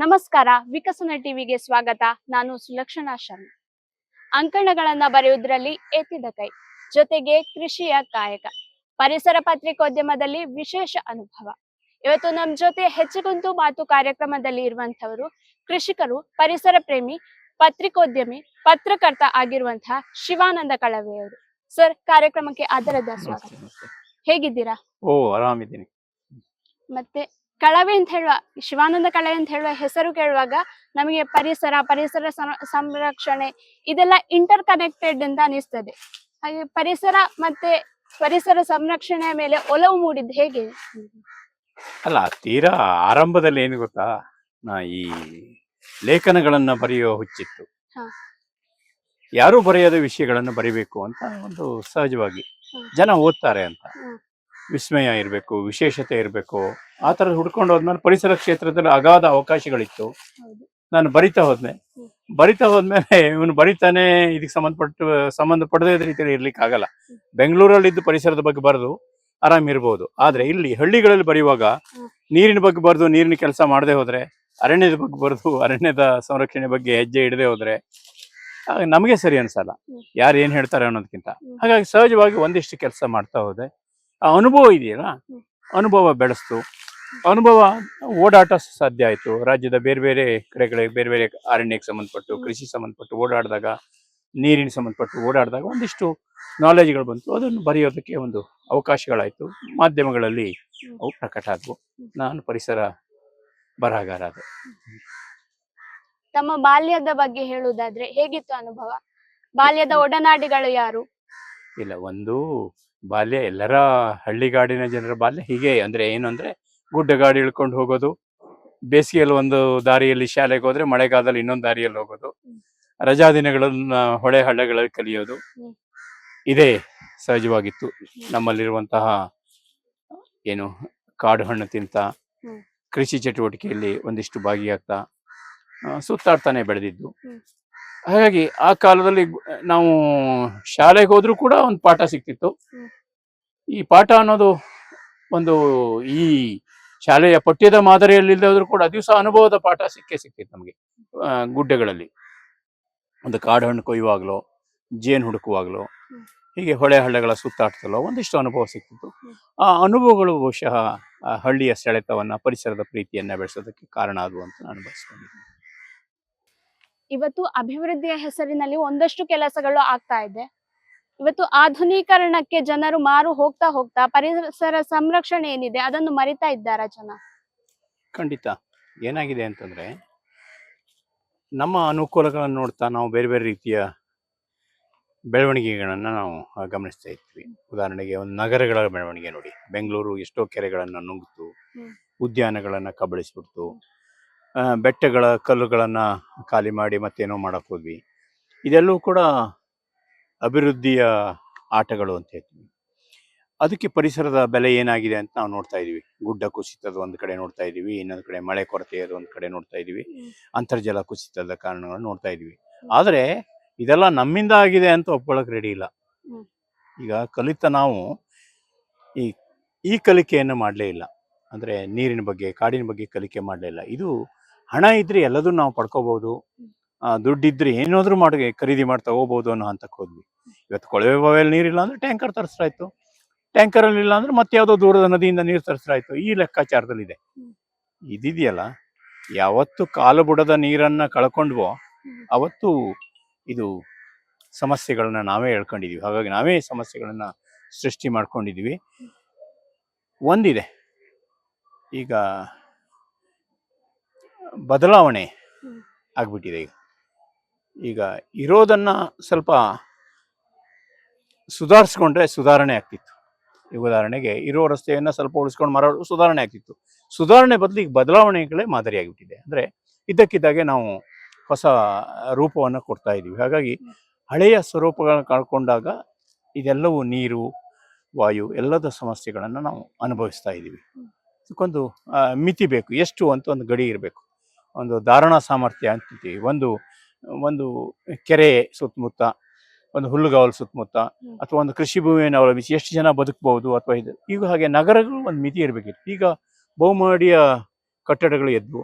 ನಮಸ್ಕಾರ ವಿಕಸನ ಟಿವಿಗೆ ಸ್ವಾಗತ. ನಾನು ಸುಲಕ್ಷಣಾ ಶರ್ಮಾ. ಅಂಕಣಗಳನ್ನ ಬರೆಯುವುದರಲ್ಲಿ ಎತ್ತಿದ ಕೈ ಜೊತೆಗೆ ಕೃಷಿಯ ಕಾಯಕ ಪರಿಸರ ಪತ್ರಿಕೋದ್ಯಮದಲ್ಲಿ ವಿಶೇಷ ಅನುಭವ. ಇವತ್ತು ನಮ್ ಜೊತೆ ಹೆಚ್ಚಿಗೊಂದು ಮಾತು ಕಾರ್ಯಕ್ರಮದಲ್ಲಿ ಇರುವಂತವರು ಕೃಷಿಕರು ಪರಿಸರ ಪ್ರೇಮಿ ಪತ್ರಿಕೋದ್ಯಮಿ ಪತ್ರಕರ್ತ ಆಗಿರುವಂತಹ ಶಿವಾನಂದ ಕಳವೆಯವರು ಸರ್ ಕಾರ್ಯಕ್ರಮಕ್ಕೆ ಆಧಾರದ ಸ್ವಾಗತ. ಹೇಗಿದ್ದೀರಾ? ಓ ಆರಾಮಿದ್ದೀನಿ. ಮತ್ತೆ? ಕಳವೆ ಅಂತ ಹೇಳುವ ಶಿವಾನಂದ ಕಳವೆ ಅಂತ ಹೇಳುವ ಹೆಸರು ಕೇಳುವಾಗ ನಮಗೆ ಪರಿಸರ ಪರಿಸರ ಸಂರಕ್ಷಣೆ ಇದೆಲ್ಲ ಇಂಟರ್ ಕನೆಕ್ಟೆಡ್ ಅಂತ ಅನಿಸ್ತದೆ ಹಾಗೆ ಪರಿಸರ ಮತ್ತೆ ಪರಿಸರ ಸಂರಕ್ಷಣೆಯ ಮೇಲೆ ಒಲವು ಮೂಡಿದ್ದು ಹೇಗೆ? ಅಲ್ಲ ತೀರಾ ಆರಂಭದಲ್ಲಿ ಏನು ಗೊತ್ತಾ? ನಾ ಈ ಲೇಖನಗಳನ್ನ ಬರೆಯೋ ಹುಚ್ಚಿತ್ತು. ಯಾರು ಬರೆಯದ ವಿಷಯಗಳನ್ನು ಬರಿಬೇಕು ಅಂತ ಒಂದು ಸಹಜವಾಗಿ ಜನ ಓದ್ತಾರೆ ಅಂತ. ವಿಸ್ಮಯ ಇರಬೇಕು ವಿಶೇಷತೆ ಇರಬೇಕು. ಆ ಥರದ್ದು ಹುಡ್ಕೊಂಡು ಹೋದ್ಮೇಲೆ ಪರಿಸರ ಕ್ಷೇತ್ರದಲ್ಲಿ ಅಗಾಧ ಅವಕಾಶಗಳಿತ್ತು. ನಾನು ಬರಿತಾ ಹೋದ್ನೆ. ಬರಿತಾ ಹೋದ್ಮೇಲೆ ಇವನು ಬರಿತಾನೆ ಇದಕ್ಕೆ ಸಂಬಂಧಪಟ್ಟು ಸಂಬಂಧಪಡದೇ ರೀತಿಯಲ್ಲಿ ಇರ್ಲಿಕ್ಕೆ ಆಗಲ್ಲ ಬೆಂಗಳೂರಲ್ಲಿದ್ದು ಪರಿಸರದ ಬಗ್ಗೆ ಬರೆದು ಆರಾಮ್ ಇರ್ಬೋದು. ಆದ್ರೆ ಇಲ್ಲಿ ಹಳ್ಳಿಗಳಲ್ಲಿ ಬರೆಯುವಾಗ ನೀರಿನ ಬಗ್ಗೆ ಬರೆದು ನೀರಿನ ಕೆಲಸ ಮಾಡದೆ ಹೋದ್ರೆ ಅರಣ್ಯದ ಬಗ್ಗೆ ಬರೆದು ಅರಣ್ಯದ ಸಂರಕ್ಷಣೆ ಬಗ್ಗೆ ಹೆಜ್ಜೆ ಇಡದೆ ಹೋದ್ರೆ ನಮಗೆ ಸರಿ ಅನ್ಸಲ್ಲ. ಯಾರು ಏನ್ ಹೇಳ್ತಾರೆ ಅನ್ನೋದಕ್ಕಿಂತ ಹಾಗಾಗಿ ಸಹಜವಾಗಿ ಒಂದಿಷ್ಟು ಕೆಲಸ ಮಾಡ್ತಾ ಹೋದೆ. ಆ ಅನುಭವ ಇದೆಯಲ್ಲ? ಅನುಭವ ಬೆಳೆಸ್ತು. ಅನುಭವ ಓಡಾಟ ಸಾಧ್ಯ ಆಯಿತು. ರಾಜ್ಯದ ಬೇರೆ ಬೇರೆ ಕಡೆಗಳಿಗೆ ಬೇರೆ ಬೇರೆ ಅರಣ್ಯಕ್ಕೆ ಸಂಬಂಧಪಟ್ಟು ಕೃಷಿ ಸಂಬಂಧಪಟ್ಟು ಓಡಾಡಿದಾಗ ನೀರಿನ ಸಂಬಂಧಪಟ್ಟು ಓಡಾಡಿದಾಗ ಒಂದಿಷ್ಟು ನಾಲೆಜ್ಗಳು ಬಂತು. ಅದನ್ನು ಬರೆಯೋದಕ್ಕೆ ಒಂದು ಅವಕಾಶಗಳಾಯಿತು. ಮಾಧ್ಯಮಗಳಲ್ಲಿ. ಅವು ಪ್ರಕಟ ಆದವು. ನಾನು ಪರಿಸರ ಬರಹಗಾರ ಅದು ತಮ್ಮ ಬಾಲ್ಯದ ಬಗ್ಗೆ ಹೇಳುವುದಾದ್ರೆ ಹೇಗಿತ್ತು ಅನುಭವ? ಬಾಲ್ಯದ ಒಡನಾಡಿಗಳು ಯಾರು? ಇಲ್ಲ ಒಂದು ಬಾಲ್ಯ ಎಲ್ಲರ ಹಳ್ಳಿಗಾಡಿನ ಜನರ ಬಾಲ್ಯ ಹೀಗೆ ಅಂದ್ರೆ ಏನು ಅಂದ್ರೆ ಗುಡ್ಡ ಗಾಡಿ ಇಳ್ಕೊಂಡು ಹೋಗೋದು ಬೇಸಿಗೆಯಲ್ಲಿ ಒಂದು ದಾರಿಯಲ್ಲಿ ಶಾಲೆಗೆ ಹೋದ್ರೆ ಮಳೆಗಾಲದಲ್ಲಿ ಇನ್ನೊಂದು ದಾರಿಯಲ್ಲಿ ಹೋಗೋದು. ರಜಾ ದಿನಗಳನ್ನ ಹೊಳೆ ಹಳ್ಳಗಳಲ್ಲಿ ಕಲಿಯೋದು. ಇದೇ ಸಹಜವಾಗಿತ್ತು ನಮ್ಮಲ್ಲಿರುವಂತಹ ಏನು ಕಾಡು ಹಣ್ಣು ತಿಂತ ಕೃಷಿ ಚಟುವಟಿಕೆಯಲ್ಲಿ ಒಂದಿಷ್ಟು ಭಾಗಿಯಾಗ್ತಾ ಸುತ್ತಾಡ್ತಾನೆ ಬೆಳೆದಿದ್ದು ಹಾಗಾಗಿ ಆ ಕಾಲದಲ್ಲಿ ನಾವು ಶಾಲೆಗೆ ಹೋದ್ರೂ ಕೂಡ ಒಂದು ಪಾಠ ಸಿಕ್ತಿತ್ತು. ಈ ಪಾಠ ಅನ್ನೋದು ಒಂದು ಈ ಶಾಲೆಯ ಪಠ್ಯದ ಮಾದರಿಯಲ್ಲಿ ಇಲ್ಲದಾದ್ರೂ ಕೂಡ ದಿವಸ ಅನುಭವದ ಪಾಠ ಸಿಕ್ಕೇ ಸಿಕ್ಕಿತ್ತು ನಮಗೆ ಗುಡ್ಡೆಗಳಲ್ಲಿ. ಒಂದು ಕಾಡು ಹಣ್ಣು ಕೊಯ್ಯುವಾಗಲೋ, ಜೇನು ಹುಡುಕುವಾಗಲೋ, ಹೀಗೆ ಹೊಳೆ ಹಳ್ಳಗಳ ಸುತ್ತಾಡ್ತಲೋ ಒಂದಿಷ್ಟು ಅನುಭವ ಸಿಕ್ತಿತ್ತು ಆ ಅನುಭವಗಳು ಬಹುಶಃ ಹಳ್ಳಿಯ ಸೆಳೆತವನ್ನು, ಪರಿಸರದ ಪ್ರೀತಿಯನ್ನ ಬೆಳೆಸೋದಕ್ಕೆ ಕಾರಣ ಆದವು ಅಂತ ನಾನು ಬಯಸ್ಕೊಂಡಿದ್ದೀನಿ ಇವತ್ತು ಅಭಿವೃದ್ಧಿಯ ಹೆಸರಿನಲ್ಲಿ ಒಂದಷ್ಟು ಕೆಲಸಗಳು ಆಗ್ತಾ ಇದೆ. ಇವತ್ತು ಆಧುನೀಕರಣಕ್ಕೆ ಜನರು ಮಾರು ಹೋಗ್ತಾ ಹೋಗ್ತಾ ಪರಿಸರ ಸಂರಕ್ಷಣೆ ಏನಿದೆ ಅದನ್ನು ಮರಿತಾ ಇದ್ದಾರಾ ಜನ? ಖಂಡಿತ. ಏನಾಗಿದೆ ಅಂತಂದ್ರೆ ನಮ್ಮ ಅನುಕೂಲಗಳನ್ನು ನೋಡ್ತಾ ನಾವು ಬೇರೆ ಬೇರೆ ರೀತಿಯ ಬೆಳವಣಿಗೆಗಳನ್ನು ನಾವು ಗಮನಿಸ್ತಾ ಇರ್ತೀವಿ ಉದಾಹರಣೆಗೆ ಒಂದು ನಗರಗಳ ಬೆಳವಣಿಗೆ ನೋಡಿ. ಬೆಂಗಳೂರು ಎಷ್ಟೋ ಕೆರೆಗಳನ್ನು ನುಂಗಿತು. ಉದ್ಯಾನಗಳನ್ನು ಕಬಳಿಸ್ಬಿಡ್ತು ಬೆಟ್ಟಗಳ ಕಲ್ಲುಗಳನ್ನು ಖಾಲಿ ಮಾಡಿ ಮತ್ತೇನೋ ಮಾಡಕ್ ಹೋದ್ವಿ. ಇದೆಲ್ಲವೂ ಕೂಡ ಅಭಿವೃದ್ಧಿಯ ಆಟಗಳು ಅಂತ ಹೇಳ್ತೀವಿ. ಅದಕ್ಕೆ ಪರಿಸರದ ಬೆಲೆ ಏನಾಗಿದೆ ಅಂತ ನಾವು ನೋಡ್ತಾ ಇದೀವಿ ಗುಡ್ಡ ಕುಸಿತದ ಒಂದು ಕಡೆ ನೋಡ್ತಾ ಇದೀವಿ ಇನ್ನೊಂದು ಕಡೆ ಮಳೆ ಕೊರತೆಯದು ಒಂದು ಕಡೆ ನೋಡ್ತಾ ಇದೀವಿ ಅಂತರ್ಜಲ ಕುಸಿತದ ಕಾರಣಗಳನ್ನು ನೋಡ್ತಾ ಇದೀವಿ ಆದರೆ ಇದೆಲ್ಲ ನಮ್ಮಿಂದ ಆಗಿದೆ ಅಂತ ಒಪ್ಕೊಳ್ಳೋಕೆ ರೆಡಿ ಇಲ್ಲ. ಈಗ ಕಲಿತ ನಾವು ಈ ಈ ಕಲಿಕೆಯನ್ನು ಮಾಡಲೇ ಇಲ್ಲ. ಅಂದ್ರೆ ನೀರಿನ ಬಗ್ಗೆ ಕಾಡಿನ ಬಗ್ಗೆ ಕಲಿಕೆ ಮಾಡಲೇ ಇಲ್ಲ. ಇದು ಹಣ ಇದ್ರೆ ಎಲ್ಲದೂ ನಾವು ಪಡ್ಕೋಬಹುದು ದುಡ್ಡಿದ್ರೆ ಏನಾದ್ರೂ ಮಾಡಿ ಖರೀದಿ ಮಾಡಿ ತಗೋಬಹುದು ಅನ್ನೋ ಹಂತಕ್ಕೆ ಹೋದ್ವಿ. ಇವತ್ತು ಕೊಳವೆ ಬಾವಿಯಲ್ಲಿ ನೀರಿಲ್ಲ ಅಂದ್ರೆ ಟ್ಯಾಂಕರ್ ತರಿಸ್ರಾಯ್ತು. ಟ್ಯಾಂಕರ್ ಅಲ್ಲಿ ಇಲ್ಲ ಅಂದ್ರೆ ಮತ್ತೆ ಯಾವುದೋ ದೂರದ ನದಿಯಿಂದ ನೀರು ತರಿಸ್ರಾಯ್ತು. ಈ ಲೆಕ್ಕಾಚಾರದಲ್ಲಿದೆ. ಇದಿದೆಯಲ್ಲ, ಯಾವತ್ತು ಕಾಲು ಬುಡದ ನೀರನ್ನ ಕಳ್ಕೊಂಡ್ವೋ, ಅವತ್ತು ಇದು ಸಮಸ್ಯೆಗಳನ್ನ ನಾವೇ ಹೇಳ್ಕೊಂಡಿದೀವಿ. ಹಾಗಾಗಿ ನಾವೇ ಸಮಸ್ಯೆಗಳನ್ನ ಸೃಷ್ಟಿ ಮಾಡ್ಕೊಂಡಿದೀವಿ. ಒಂದಿದೆ. ಈಗ ಬದಲಾವಣೆ. ಆಗ್ಬಿಟ್ಟಿದೆ ಈಗ. ಈಗ ಇರೋದನ್ನ ಸ್ವಲ್ಪ ಸುಧಾರಿಸ್ಕೊಂಡ್ರೆ ಸುಧಾರಣೆ ಆಗ್ತಿತ್ತು. ಈ ಉದಾಹರಣೆಗೆ ಇರೋ ರಸ್ತೆಯನ್ನ ಸ್ವಲ್ಪ ಉಳಿಸ್ಕೊಂಡು ಮರ ಸುಧಾರಣೆ ಆಗ್ತಿತ್ತು. ಸುಧಾರಣೆ ಬದಲಿಗೆ ಬದಲಾವಣೆಗಳೇ ಮಾದರಿಯಾಗಿಬಿಟ್ಟಿದೆ. ಅಂದರೆ ಇದ್ದಕ್ಕಿದ್ದಾಗೆ ನಾವು ಹೊಸ ರೂಪವನ್ನು ಕೊಡ್ತಾ ಇದೀವಿ ಹಾಗಾಗಿ ಹಳೆಯ ಸ್ವರೂಪಗಳನ್ನ ಕಳ್ಕೊಂಡಾಗ ಇದೆಲ್ಲವೂ ನೀರು, ವಾಯು ಎಲ್ಲದ ಸಮಸ್ಯೆಗಳನ್ನು ನಾವು ಅನುಭವಿಸ್ತಾ ಇದ್ದೀವಿ. ಅದಕ್ಕೊಂದು ಮಿತಿ ಬೇಕು. ಎಷ್ಟು ಅಂತ ಒಂದು ಗಡಿ ಇರಬೇಕು. ಒಂದು ಧಾರಣಾ ಸಾಮರ್ಥ್ಯ ಅಂತೀವಿ ಒಂದು ಒಂದು ಕೆರೆ ಸುತ್ತಮುತ್ತ ಒಂದು ಹುಲ್ಲುಗಾವಲು ಸುತ್ತಮುತ್ತ. ಅಥವಾ ಒಂದು ಕೃಷಿ ಭೂಮಿಯನ್ನು ಅವಲಂಬಿಸಿ ಎಷ್ಟು ಜನ ಬದುಕಬಹುದು ಅಥವಾ ಇದು. ಈಗ ಹಾಗೆ ನಗರಗಳು ಒಂದು ಮಿತಿ ಇರಬೇಕಿತ್ತು. ಈಗ ಬಹುಮಹಡಿಯ ಕಟ್ಟಡಗಳು ಎದ್ವು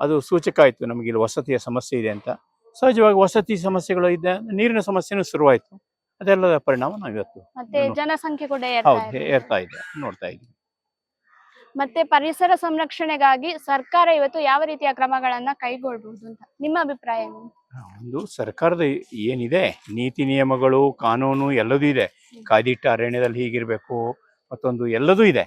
ಅದು ಸೂಚಕ ಆಯಿತು. ನಮಗೆ ಇಲ್ಲಿ ವಸತಿಯ ಸಮಸ್ಯೆ ಇದೆ ಅಂತ. ಸಹಜವಾಗಿ ವಸತಿ ಸಮಸ್ಯೆಗಳು ಇದೆ ನೀರಿನ ಸಮಸ್ಯೆನೂ ಶುರುವಾಯಿತು. ಅದೆಲ್ಲದ ಪರಿಣಾಮ ನಾವಿವತ್ತು ಮತ್ತೆ ಜನಸಂಖ್ಯೆ ಕೂಡ ಹೌದು. ಏರ್ತಾ ಇದೆ. ನೋಡ್ತಾ ಇದ್ದೀವಿ. ಮತ್ತೆ ಪರಿಸರ ಸಂರಕ್ಷಣೆಗಾಗಿ ಸರ್ಕಾರ ಇವತ್ತು ಯಾವ ರೀತಿಯ ಕ್ರಮಗಳನ್ನ ಕೈಗೊಳ್ಳಬಹುದು ಅಂತ ನಿಮ್ಮ ಅಭಿಪ್ರಾಯ ಏನು? ಒಂದು ಸರ್ಕಾರದ ಏನಿದೆ ನೀತಿ ನಿಯಮಗಳು ಕಾನೂನು ಎಲ್ಲದೂ ಇದೆ. ಕಾದಿಟ್ಟ ಅರಣ್ಯದಲ್ಲಿ ಹೀಗಿರ್ಬೇಕು ಮತ್ತೊಂದು ಎಲ್ಲದೂ ಇದೆ.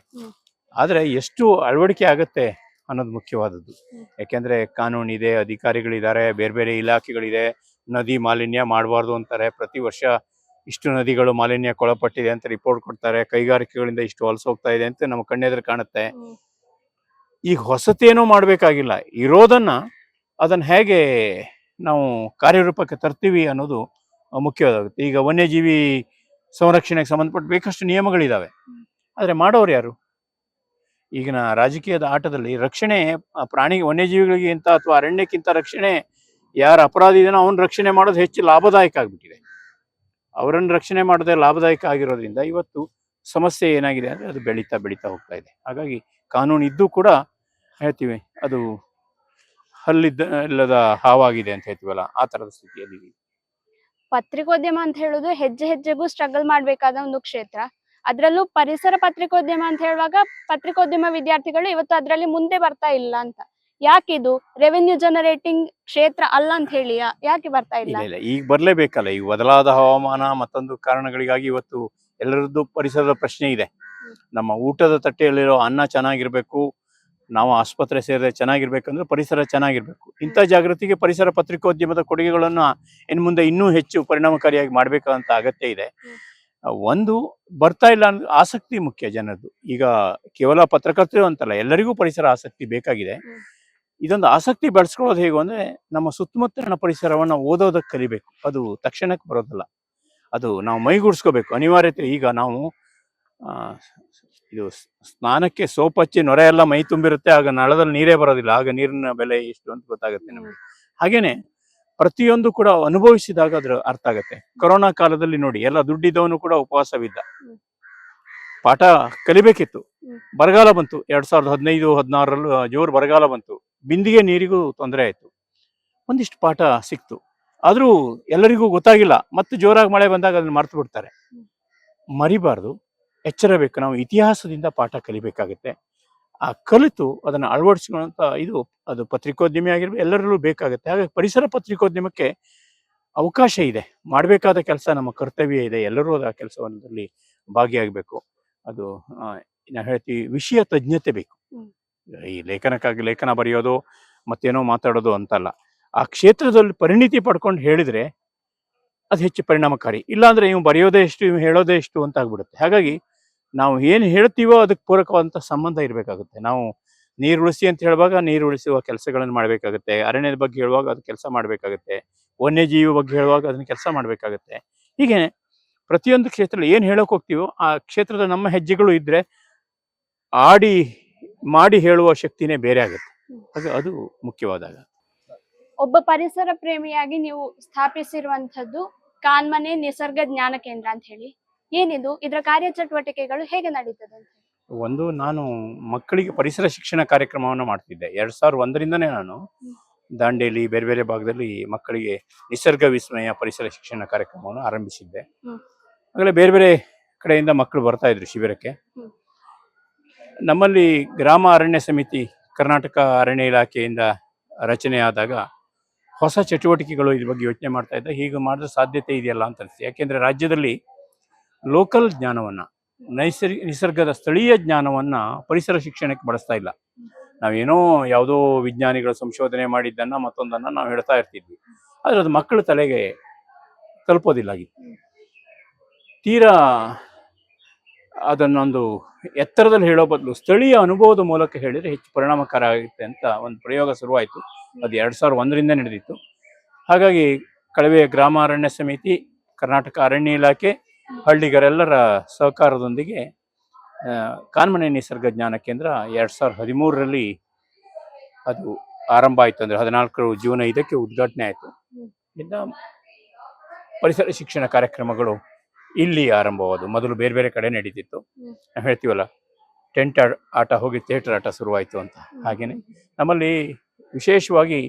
ಆದರೆ ಆದ್ರೆ ಎಷ್ಟು ಅಳವಡಿಕೆ ಆಗುತ್ತೆ ಅನ್ನೋದು ಮುಖ್ಯವಾದದ್ದು. ಯಾಕೆಂದ್ರೆ ಕಾನೂನು ಇದೆ ಅಧಿಕಾರಿಗಳಿದ್ದಾರೆ ಬೇರೆ ಬೇರೆ ಇಲಾಖೆಗಳಿದೆ ನದಿ ಮಾಲಿನ್ಯ ಮಾಡಬಾರ್ದು ಅಂತಾರೆ. ಪ್ರತಿ ವರ್ಷ ಇಷ್ಟು ನದಿಗಳು ಮಾಲಿನ್ಯಕ್ಕೊಳಪಟ್ಟಿದೆ ಅಂತ ರಿಪೋರ್ಟ್ ಕೊಡ್ತಾರೆ. ಕೈಗಾರಿಕೆಗಳಿಂದ ಇಷ್ಟು ಹೊಲಸು ಹೋಗ್ತಾ ಇದೆ ಅಂತ ನಮ್ಮ ಕಣ್ಣೆದುರು ಕಾಣುತ್ತೆ. ಈಗ ಹೊಸತೇನೂ ಮಾಡಬೇಕಾಗಿಲ್ಲ. ಇರೋದನ್ನ ಅದನ್ನ ಹೇಗೆ ನಾವು ಕಾರ್ಯರೂಪಕ್ಕೆ ತರ್ತೀವಿ ಅನ್ನೋದು ಮುಖ್ಯವಾದಾಗುತ್ತೆ ಈಗ ವನ್ಯಜೀವಿ ಸಂರಕ್ಷಣೆಗೆ ಸಂಬಂಧಪಟ್ಟ ಬೇಕಷ್ಟು ನಿಯಮಗಳಿದಾವೆ. ಆದ್ರೆ ಮಾಡೋರು ಯಾರು? ಈಗಿನ ರಾಜಕೀಯದ ಆಟದಲ್ಲಿ ರಕ್ಷಣೆ ಪ್ರಾಣಿ ವನ್ಯಜೀವಿಗಳಿಗಿಂತ ಅಥವಾ ಅರಣ್ಯಕ್ಕಿಂತ ರಕ್ಷಣೆ ಯಾರ ಅಪರಾಧ ಇದೆಯೋ ಅವನ ರಕ್ಷಣೆ ಮಾಡೋದು ಹೆಚ್ಚು ಲಾಭದಾಯಕ ಆಗ್ಬಿಟ್ಟಿದೆ. ಅವರನ್ನು ರಕ್ಷಣೆ ಮಾಡೋದೇ ಲಾಭದಾಯಕ ಆಗಿರೋದ್ರಿಂದ ಇವತ್ತು ಸಮಸ್ಯೆ ಏನಾಗಿದೆ ಅಂದರೆ ಅದು ಬೆಳೀತಾ ಬೆಳೀತಾ ಹೋಗ್ತಾ ಇದೆ. ಹಾಗಾಗಿ ಕಾನೂನು ಇದ್ದು ಕೂಡ ಹೇಳ್ತೀವಿ ಅದು ಹಲ್ಲಿದ್ದ, ಇಲ್ಲದ ಹಾವಾಗಿದೆ ಅಂತ ಹೇಳ್ತೀವಲ್ಲ, ಆ ಥರದ ಸ್ಥಿತಿಯಲ್ಲಿ ಪತ್ರಿಕೋದ್ಯಮ ಅಂತ ಹೇಳುದು ಹೆಜ್ಜೆ ಹೆಜ್ಜೆಗೂ ಸ್ಟ್ರಗಲ್ ಮಾಡಬೇಕಾದ ಒಂದು ಕ್ಷೇತ್ರ. ಅದರಲ್ಲೂ ಪರಿಸರ ಪತ್ರಿಕೋದ್ಯಮ ಅಂತ ಹೇಳುವಾಗ ಪತ್ರಿಕೋದ್ಯಮ ವಿದ್ಯಾರ್ಥಿಗಳು ಇವತ್ತು ಅದರಲ್ಲಿ ಮುಂದೆ ಬರ್ತಾ ಇಲ್ಲ ಅಂತ. ಯಾಕಿದು ರೆವೆನ್ಯೂ ಜನರೇಟಿಂಗ್ ಕ್ಷೇತ್ರ ಅಲ್ಲ ಅಂತ ಹೇಳಿ ಯಾಕೆ ಬರ್ತಾ ಇಲ್ಲ? ಇಲ್ಲ ಈಗ ಬರ್ಲೇಬೇಕಲ್ಲ ಈಗ ಬದಲಾದ ಹವಾಮಾನ ಮತ್ತೊಂದು ಕಾರಣಗಳಿಗಾಗಿ ಇವತ್ತು ಎಲ್ಲರದ್ದು ಪರಿಸರದ ಪ್ರಶ್ನೆ ಇದೆ. ನಮ್ಮ ಊಟದ ತಟ್ಟೆಯಲ್ಲಿರೋ ಅನ್ನ ಚೆನ್ನಾಗಿರ್ಬೇಕು ನಾವು ಆಸ್ಪತ್ರೆ ಸೇರಿದ್ರೆ ಚೆನ್ನಾಗಿರ್ಬೇಕಂದ್ರೆ ಪರಿಸರ ಚೆನ್ನಾಗಿರ್ಬೇಕು. ಇಂಥ ಜಾಗೃತಿಗೆ ಪರಿಸರ ಪತ್ರಿಕೋದ್ಯಮದ ಕೊಡುಗೆಗಳನ್ನು ಇನ್ನು ಮುಂದೆ ಇನ್ನೂ ಹೆಚ್ಚು ಪರಿಣಾಮಕಾರಿಯಾಗಿ ಮಾಡಬೇಕಂತ ಅಗತ್ಯ ಇದೆ. ಒಂದು ಬರ್ತಾ ಇಲ್ಲ ಅನ್ನೋ ಆಸಕ್ತಿ ಮುಖ್ಯ ಜನರದ್ದು. ಈಗ ಕೇವಲ ಪತ್ರಕರ್ತರು ಅಂತಲ್ಲ ಎಲ್ಲರಿಗೂ ಪರಿಸರ ಆಸಕ್ತಿ ಬೇಕಾಗಿದೆ. ಇದೊಂದು ಆಸಕ್ತಿ ಬೆಳೆಸ್ಕೊಳ್ಳೋದು ಹೇಗೆ ಅಂದ್ರೆ ನಮ್ಮ ಸುತ್ತಮುತ್ತಲಿನ ಪರಿಸರವನ್ನ ಓದೋದಕ್ಕೆ ಕಲಿಬೇಕು. ಅದು ತಕ್ಷಣಕ್ಕೆ ಬರೋದಿಲ್ಲ. ಅದು ನಾವು ಮೈಗೂಡಿಸ್ಕೋಬೇಕು. ಅನಿವಾರ್ಯತೆ ಈಗ ನಾವು ಆ, ಇದು ಸ್ನಾನಕ್ಕೆ ಸೋಪ್ ಹಚ್ಚಿ ನೊರೆ ಎಲ್ಲ ಮೈ ತುಂಬಿರುತ್ತೆ ಆಗ ನಳದಲ್ಲಿ ನೀರೇ ಬರೋದಿಲ್ಲ. ಆಗ ನೀರಿನ ಬೆಲೆ ಎಷ್ಟು ಅಂತ ಗೊತ್ತಾಗುತ್ತೆ ನಮಗೆ. ಹಾಗೇನೆ ಪ್ರತಿಯೊಂದು ಕೂಡ ಅನುಭವಿಸಿದಾಗ ಅದ್ರ ಅರ್ಥ ಆಗತ್ತೆ. ಕೊರೋನಾ ಕಾಲದಲ್ಲಿ ನೋಡಿ ಎಲ್ಲ ದುಡ್ಡಿದ್ದವನು ಕೂಡ ಉಪವಾಸವಿದ್ದ. ಪಾಠ ಕಲಿಬೇಕಿತ್ತು. ಬರಗಾಲ ಬಂತು. ಎರಡ್ ಸಾವಿರದ ಹದಿನೈದು ಹದಿನಾರರಲ್ಲೂ ಜೋರು ಬರಗಾಲ ಬಂತು. ಬಿಂದಿಗೆ ನೀರಿಗೂ ತೊಂದರೆ ಆಯಿತು. ಒಂದಿಷ್ಟು ಪಾಠ ಸಿಕ್ತು. ಆದರೂ ಎಲ್ಲರಿಗೂ ಗೊತ್ತಾಗಿಲ್ಲ. ಮತ್ತೆ ಜೋರಾಗಿ ಮಳೆ ಬಂದಾಗ ಅದನ್ನು ಮರ್ತು ಬಿಡ್ತಾರೆ. ಮರಿಬಾರ್ದು. ಎಚ್ಚರಬೇಕು. ನಾವು ಇತಿಹಾಸದಿಂದ ಪಾಠ ಕಲಿಬೇಕಾಗುತ್ತೆ. ಆ ಕಲಿತು ಅದನ್ನು ಅಳವಡಿಸ್ಕೊಳ್ಳೋಂಥ ಇದು ಅದು ಪತ್ರಿಕೋದ್ಯಮಿ ಆಗಿರ್ಬೋದು ಎಲ್ಲರಲ್ಲೂ ಬೇಕಾಗುತ್ತೆ. ಹಾಗಾಗಿ ಪರಿಸರ ಪತ್ರಿಕೋದ್ಯಮಕ್ಕೆ ಅವಕಾಶ ಇದೆ. ಮಾಡಬೇಕಾದ ಕೆಲಸ ನಮ್ಮ ಕರ್ತವ್ಯ ಇದೆ. ಎಲ್ಲರೂ ಆ ಕೆಲಸವನ್ನು ಭಾಗಿಯಾಗಬೇಕು. ಅದು ನಾವು ಹೇಳ್ತೀವಿ ವಿಷಯ ತಜ್ಞತೆ ಬೇಕು. ಈ ಲೇಖನಕ್ಕಾಗಿ ಲೇಖನ ಬರೆಯೋದು ಮತ್ತೇನೋ ಮಾತಾಡೋದು ಅಂತಲ್ಲ. ಆ ಕ್ಷೇತ್ರದಲ್ಲಿ ಪರಿಣಿತಿ ಪಡ್ಕೊಂಡು ಹೇಳಿದ್ರೆ ಅದು ಹೆಚ್ಚು ಪರಿಣಾಮಕಾರಿ. ಇಲ್ಲಾಂದ್ರೆ ಇವು ಬರೆಯೋದೇ ಎಷ್ಟು ಇವು ಹೇಳೋದೇ ಎಷ್ಟು ಅಂತ ಆಗ್ಬಿಡುತ್ತೆ ಹಾಗಾಗಿ ನಾವು ಏನು ಹೇಳ್ತೀವೋ ಅದಕ್ಕೆ ಪೂರಕವಾದಂಥ ಸಂಬಂಧ ಇರಬೇಕಾಗುತ್ತೆ. ನಾವು ನೀರು ಉಳಿಸಿ ಅಂತ ಹೇಳುವಾಗ ನೀರು ಉಳಿಸುವ ಕೆಲಸಗಳನ್ನು ಮಾಡಬೇಕಾಗುತ್ತೆ. ಅರಣ್ಯದ ಬಗ್ಗೆ ಹೇಳುವಾಗ ಅದು ಕೆಲಸ ಮಾಡಬೇಕಾಗುತ್ತೆ. ವನ್ಯಜೀವಿ ಬಗ್ಗೆ ಹೇಳುವಾಗ ಅದನ್ನ ಕೆಲಸ ಮಾಡಬೇಕಾಗುತ್ತೆ. ಹೀಗೆ ಪ್ರತಿಯೊಂದು ಕ್ಷೇತ್ರದಲ್ಲಿ ಏನು ಹೇಳೋಕೆ ಹೋಗ್ತೀವೋ ಆ ಕ್ಷೇತ್ರದ ನಮ್ಮ ಹೆಜ್ಜೆಗಳು ಇದ್ದರೆ ಆಡಿ ಮಾಡಿ ಹೇಳುವ ಶಕ್ತಿನೇ ಬೇರೆ ಆಗುತ್ತೆ. ಅದು ಅದು ಮುಖ್ಯವಾದಾಗ. ಒಬ್ಬ ಪರಿಸರ ಪ್ರೇಮಿಯಾಗಿ ನೀವು ಸ್ಥಾಪಿಸಿರುವಂತದ್ದು ಕಾನ್ಮನೆ ನಿಸರ್ಗ ಜ್ಞಾನ ಕೇಂದ್ರ ಅಂತ ಹೇಳಿ. ಏನಿದು? ಇದರ ಕಾರ್ಯಚಟುವಟಿಕೆಗಳು ಹೇಗೆ ನಡೀತದೆ ಅಂತ ಒಂದು ನಾನು ಮಕ್ಕಳಿಗೆ ಪರಿಸರ ಶಿಕ್ಷಣ ಕಾರ್ಯಕ್ರಮವನ್ನು ಮಾಡ್ತಿದ್ದೆ. ಎರಡ್ ಸಾವಿರದ ಒಂದರಿಂದನೇ ನಾನು ದಾಂಡೇಲಿ ಬೇರೆ ಬೇರೆ ಭಾಗದಲ್ಲಿ ಮಕ್ಕಳಿಗೆ ನಿಸರ್ಗ ವಿಸ್ಮಯ ಪರಿಸರ ಶಿಕ್ಷಣ ಕಾರ್ಯಕ್ರಮವನ್ನು ಆರಂಭಿಸಿದ್ದೆ. ಆಮೇಲೆ ಆಗಲೇ ಬೇರೆ ಬೇರೆ ಕಡೆಯಿಂದ ಮಕ್ಕಳು ಬರ್ತಾ ಇದ್ರು ಶಿಬಿರಕ್ಕೆ. ನಮ್ಮಲ್ಲಿ ಗ್ರಾಮ ಅರಣ್ಯ ಸಮಿತಿ ಕರ್ನಾಟಕ ಅರಣ್ಯ ಇಲಾಖೆಯಿಂದ ರಚನೆ ಆದಾಗ ಹೊಸ ಚಟುವಟಿಕೆಗಳು ಇದ್ರ ಬಗ್ಗೆ ಯೋಚನೆ ಮಾಡ್ತಾ ಇದ್ದ. ಹೀಗೆ ಮಾಡಿದ್ರೆ ಸಾಧ್ಯತೆ ಇದೆಯಲ್ಲ ಅಂತ ಅನಿಸ್ತು ಯಾಕೆಂದರೆ ರಾಜ್ಯದಲ್ಲಿ ಲೋಕಲ್ ಜ್ಞಾನವನ್ನು ನೈಸರ್ಗ ನಿಸರ್ಗದ ಸ್ಥಳೀಯ ಜ್ಞಾನವನ್ನು ಪರಿಸರ ಶಿಕ್ಷಣಕ್ಕೆ ಬಳಸ್ತಾ ಇಲ್ಲ. ನಾವೇನೋ ಯಾವುದೋ ವಿಜ್ಞಾನಿಗಳು ಸಂಶೋಧನೆ ಮಾಡಿದ್ದನ್ನು ಮತ್ತೊಂದನ್ನು ನಾವು ಹೇಳ್ತಾ ಇರ್ತಿದ್ವಿ. ಆದರೆ ಅದು ಮಕ್ಕಳ ತಲೆಗೆ ತಲುಪೋದಿಲ್ಲ ಆಗಿತ್ತು ತೀರಾ ಅದನ್ನೊಂದು ಎತ್ತರದಲ್ಲಿ ಹೇಳೋ ಬದಲು ಸ್ಥಳೀಯ ಅನುಭವದ ಮೂಲಕ ಹೇಳಿದರೆ ಹೆಚ್ಚು ಪರಿಣಾಮಕಾರ ಆಗುತ್ತೆ ಅಂತ ಒಂದು ಪ್ರಯೋಗ ಶುರುವಾಯಿತು. ಅದು ಎರಡು ಸಾವಿರದ ಒಂದರಿಂದ ನಡೆದಿತ್ತು. ಹಾಗಾಗಿ ಕಳವೆಯ ಗ್ರಾಮ ಅರಣ್ಯ ಸಮಿತಿ, ಕರ್ನಾಟಕ ಅರಣ್ಯ ಇಲಾಖೆ, ಹಳ್ಳಿಗರೆಲ್ಲರ ಸಹಕಾರದೊಂದಿಗೆ ಕಾನ್ಮನೆ ನಿಸರ್ಗ ಜ್ಞಾನ ಕೇಂದ್ರ ಎರಡು ಸಾವಿರದ ಹದಿಮೂರರಲ್ಲಿ ಅದು ಆರಂಭ ಆಯಿತು ಅಂದರೆ ಹದಿನಾಲ್ಕರು ಜೂನ್ ಐದಕ್ಕೆ ಉದ್ಘಾಟನೆ ಆಯಿತು. ಇನ್ನು ಪರಿಸರ ಶಿಕ್ಷಣ ಕಾರ್ಯಕ್ರಮಗಳು ಇಲ್ಲಿ ಆರಂಭವಾದ ಮೊದಲು ಬೇರೆ ಬೇರೆ ಕಡೆ ನಡೀತಿತ್ತು. ನಾವು ಹೇಳ್ತೀವಲ್ಲ ಟೆಂಟ್ ಆಟ ಹೋಗಿ ಥಿಯೇಟರ್ ಆಟ ಶುರುವಾಯಿತು ಅಂತ. ಹಾಗೆಯೇ ನಮ್ಮಲ್ಲಿ ವಿಶೇಷವಾಗಿ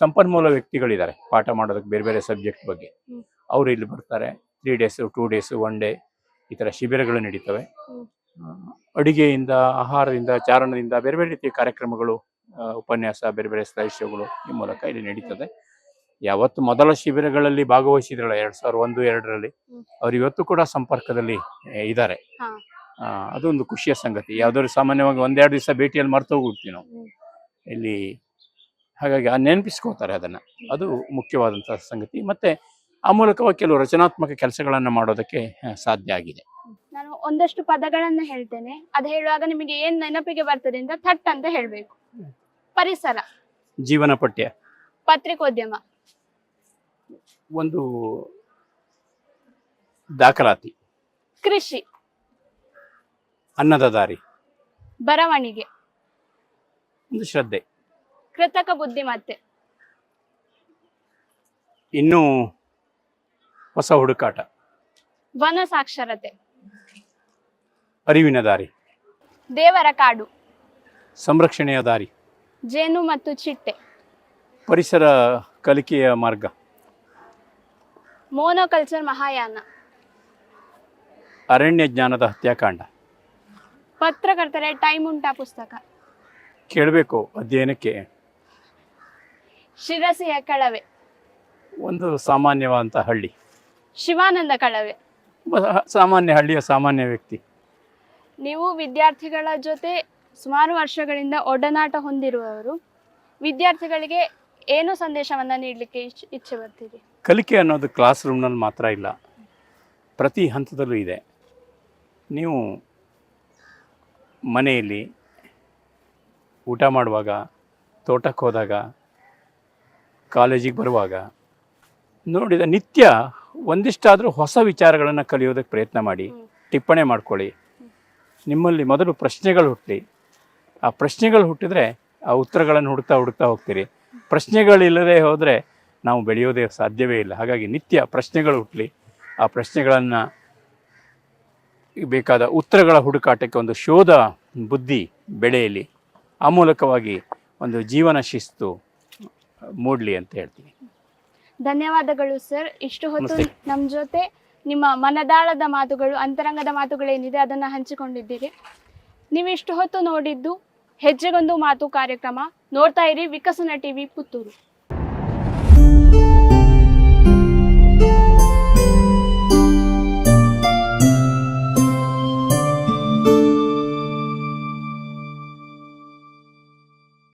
ಸಂಪನ್ಮೂಲ ವ್ಯಕ್ತಿಗಳಿದ್ದಾರೆ ಪಾಠ ಮಾಡೋದಕ್ಕೆ ಬೇರೆ ಬೇರೆ ಸಬ್ಜೆಕ್ಟ್ ಬಗ್ಗೆ. ಅವರು ಇಲ್ಲಿ ಬರ್ತಾರೆ three days two days one day ಈ ಥರ ಶಿಬಿರಗಳು ನಡೀತವೆ. ಅಡುಗೆಯಿಂದ ಆಹಾರದಿಂದ ಚಾರಣದಿಂದ ಬೇರೆ ಬೇರೆ ರೀತಿಯ ಕಾರ್ಯಕ್ರಮಗಳು ಉಪನ್ಯಾಸ ಬೇರೆ ಬೇರೆ ಶೋಗಳು ಈ ಮೂಲಕ ಇಲ್ಲಿ ನಡೀತದೆ. ಯಾವತ್ತು ಮೊದಲ ಶಿಬಿರಗಳಲ್ಲಿ ಭಾಗವಹಿಸಿದ್ರಲ್ಲ ಎರಡ್ ಸಾವಿರದ ಒಂದು ಎರಡರಲ್ಲಿ. ಅವ್ರು ಇವತ್ತು ಕೂಡ ಸಂಪರ್ಕದಲ್ಲಿ ಇದ್ದಾರೆ. ಅದೊಂದು ಖುಷಿಯ ಸಂಗತಿ. ಯಾವ್ದಾದ್ರು ಸಾಮಾನ್ಯವಾಗಿ ಒಂದೆರಡು ದಿವಸ ಭೇಟಿಯಲ್ಲಿ ಮರ್ತೋಗ್ಬಿಡ್ತೀವಿ ನಾವು. ಇಲ್ಲಿ ಹಾಗಾಗಿ ಆ ನೆನಪಿಸ್ಕೋತಾರೆ ಅದನ್ನ. ಅದು ಮುಖ್ಯವಾದಂತಹ ಸಂಗತಿ. ಮತ್ತೆ ಆ ಮೂಲಕವಾಗಿ ಕೆಲವು ರಚನಾತ್ಮಕ ಕೆಲಸಗಳನ್ನು ಮಾಡೋದಕ್ಕೆ ಸಾಧ್ಯ ಆಗಿದೆ. ನಾನು ಒಂದಷ್ಟು ಪದಗಳನ್ನ ಹೇಳ್ತೇನೆ. ಅದು ಹೇಳುವಾಗ ನಿಮಗೆ ಏನ್ ನೆನಪಿಗೆ ಬರ್ತದೆ ಅಂತ ಥಟ್ ಅಂತ ಹೇಳ್ಬೇಕು. ಪರಿಸರ. ಜೀವನ ಪಠ್ಯ. ಪತ್ರಿಕೋದ್ಯಮ. ಒಂದು ದಾಖಲಾತಿ. ಕೃಷಿ. ಅನ್ನದ ದಾರಿ. ಬರವಣಿಗೆ. ಒಂದು ಶ್ರದ್ಧೆ. ಕೃತಕ ಬುದ್ಧಿಮತ್ತೆ. ಇನ್ನು ಹೊಸ ಹುಡುಕಾಟ. ವನ ಸಾಕ್ಷರತೆ. ಅರಿವಿನ ದಾರಿ. ದೇವರ ಕಾಡು. ಸಂರಕ್ಷಣೆಯ ದಾರಿ. ಜೇನು ಮತ್ತು ಚಿಟ್ಟೆ. ಪರಿಸರ ಕಲಿಕೆಯ ಮಾರ್ಗ. ಮೋನೋಕಲ್ಚರ್ ಮಹಾಯಾನ ಅರಣ್ಯ ಜ್ಞಾನದ ಹತ್ಯಾಕಾಂಡ. ಪತ್ರಕರ್ತರ ಟೈಮ್ ಉಂಟಾ ಪುಸ್ತಕ. ಕೇಳಬೇಕು ಅಧ್ಯಯನಕ್ಕೆ. ಶಿರಸಿಯ ಕಳವೆ. ಒಂದು ಸಾಮಾನ್ಯವಾದಂಥ ಹಳ್ಳಿ. ಶಿವಾನಂದ ಕಳವೆ. ಒಬ್ಬ ಸಾಮಾನ್ಯ ಹಳ್ಳಿಯ ಸಾಮಾನ್ಯ ವ್ಯಕ್ತಿ. ನೀವು ವಿದ್ಯಾರ್ಥಿಗಳ ಜೊತೆ ಸುಮಾರು ವರ್ಷಗಳಿಂದ ಒಡನಾಟ ಹೊಂದಿರುವವರು. ವಿದ್ಯಾರ್ಥಿಗಳಿಗೆ ಏನು ಸಂದೇಶವನ್ನು ನೀಡಲಿಕ್ಕೆ ಇಚ್- ಇಚ್ಛೆ ಬರ್ತೀರಿ ಕಲಿಕೆ ಅನ್ನೋದು ಕ್ಲಾಸ್ ರೂಮ್ನಲ್ಲಿ ಮಾತ್ರ ಇಲ್ಲ. ಪ್ರತಿ ಹಂತದಲ್ಲೂ ಇದೆ. ನೀವು ಮನೆಯಲ್ಲಿ ಊಟ ಮಾಡುವಾಗ, ತೋಟಕ್ಕೆ ಹೋದಾಗ, ಕಾಲೇಜಿಗೆ ಬರುವಾಗ ನೋಡಿದ ನಿತ್ಯ ಒಂದಿಷ್ಟಾದರೂ ಹೊಸ ವಿಚಾರಗಳನ್ನು ಕಲಿಯೋದಕ್ಕೆ ಪ್ರಯತ್ನ ಮಾಡಿ. ಟಿಪ್ಪಣಿ ಮಾಡ್ಕೊಳ್ಳಿ. ನಿಮ್ಮಲ್ಲಿ ಮೊದಲು ಪ್ರಶ್ನೆಗಳು ಹುಟ್ಟಲಿ ಆ ಪ್ರಶ್ನೆಗಳು ಹುಟ್ಟಿದ್ರೆ ಆ ಉತ್ತರಗಳನ್ನು ಹುಡುಕ್ತಾ ಹುಡುಕ್ತಾ ಹೋಗ್ತೀರಿ. ಪ್ರಶ್ನೆಗಳಿಲ್ಲದೆ ಹೋದರೆ ನಾವು ಬೆಳೆಯೋದೇ ಸಾಧ್ಯವೇ ಇಲ್ಲ. ಹಾಗಾಗಿ ನಿತ್ಯ ಪ್ರಶ್ನೆಗಳು ಹುಟ್ಟಲಿ ಆ ಪ್ರಶ್ನೆಗಳನ್ನು ಬೇಕಾದ ಉತ್ತರಗಳ ಹುಡುಕಾಟಕ್ಕೆ ಒಂದು ಶೋಧ ಬುದ್ಧಿ ಬೆಳೆಯಲಿ. ಆ ಮೂಲಕವಾಗಿ ಒಂದು ಜೀವನ ಶಿಸ್ತು ಮೂಡಲಿ ಅಂತ ಹೇಳ್ತೀನಿ. ಧನ್ಯವಾದಗಳು ಸರ್. ಇಷ್ಟು ಹೊತ್ತು. ನಮ್ಮ ಜೊತೆ ನಿಮ್ಮ ಮನದಾಳದ ಮಾತುಗಳು ಅಂತರಂಗದ ಮಾತುಗಳೇನಿದೆ ಅದನ್ನ ಹಂಚಿಕೊಂಡಿದ್ದೀರಿ. ನೀವು ಇಷ್ಟು ಹೊತ್ತು ನೋಡಿದ್ದು ಹೆಜ್ಜೆಗೊಂದು ಮಾತು ಕಾರ್ಯಕ್ರಮ. ನೋಡ್ತಾ ಇರಿ ವಿಕಸನ ಟಿವಿ ಪುತ್ತೂರು.